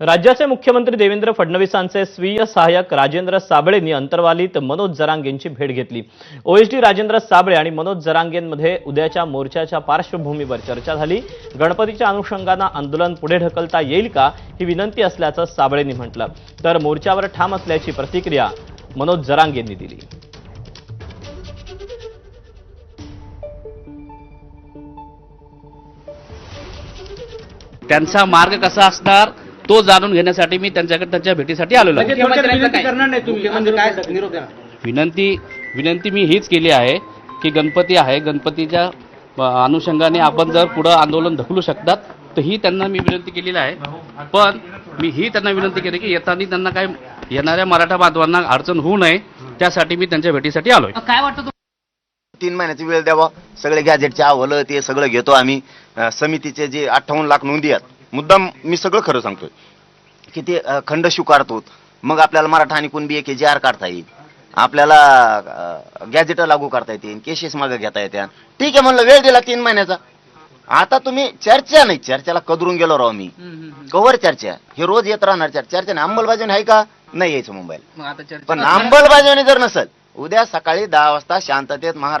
राज्याचे मुख्यमंत्री देवेंद्र फडणवीसांचे स्वीय सहाय्यक राजेंद्र साबळेंनी अंतर्वालीत मनोज जरांगेंची भेट घेतली. ओएसडी राजेंद्र साबळे आणि मनोज जरांगेंमध्ये उद्याच्या मोर्चाच्या पार्श्वभूमीवर चर्चा झाली. गणपतीच्या अनुषंगानं आंदोलन पुढे ढकलता येईल का ही विनंती असल्याचं साबळेंनी म्हटलं. तर मोर्चावर ठाम असल्याची प्रतिक्रिया मनोज जरांगेंनी दिली. त्यांचा मार्ग कसा असणार? तो जाणून घेण्यासाठी मी त्यांच्याकडे त्यांच्या भेटीसाठी आलेलो आहे. म्हणजे विनंती म्हणजे विनंती विनंती मी हीच केली आहे की गणपती आहे गणपतीच्या अनुषंगाने आपण जर पुढं आंदोलन ढकलू शकतात तर ही त्यांना मी विनंती केलेली आहे. पण मी ही त्यांना विनंती केली की येताना त्यांना काय येणाऱ्या मराठा बांधवांना अडचण होऊ नये त्यासाठी मी त्यांच्या भेटीसाठी आलोय. काय वाटतं तीन महिन्याची वेळ द्यावा सगळे गॅजेटचे अहवाल ते सगळं घेतो आम्ही. समितीचे जे अठ्ठावन्न लाख नोंदी आहेत मुद्दाम मी सगळं खरं सांगतोय. की ते खंड स्वीकारतो मग आपल्याला मराठा आणि कुणबी एक जी आर काढता येईल. आपल्याला गॅजेट लागू करता येतील केसेस मागे घेता येत्या ठीक आहे म्हणलं वेळ दिला तीन महिन्याचा. आता तुम्ही चर्चा नाही. चर्चेला कदरून गेलो राव मी. कवर चर्चा. हे रोज येत राहणार चर्चा. चर्चा नाही अंमलबजावणी आहे का? नाही यायचं मुंबईला. पण अंमलबजावणी जर नसेल उद्या सकाळी दहा वाजता शांततेत महाराष्ट्र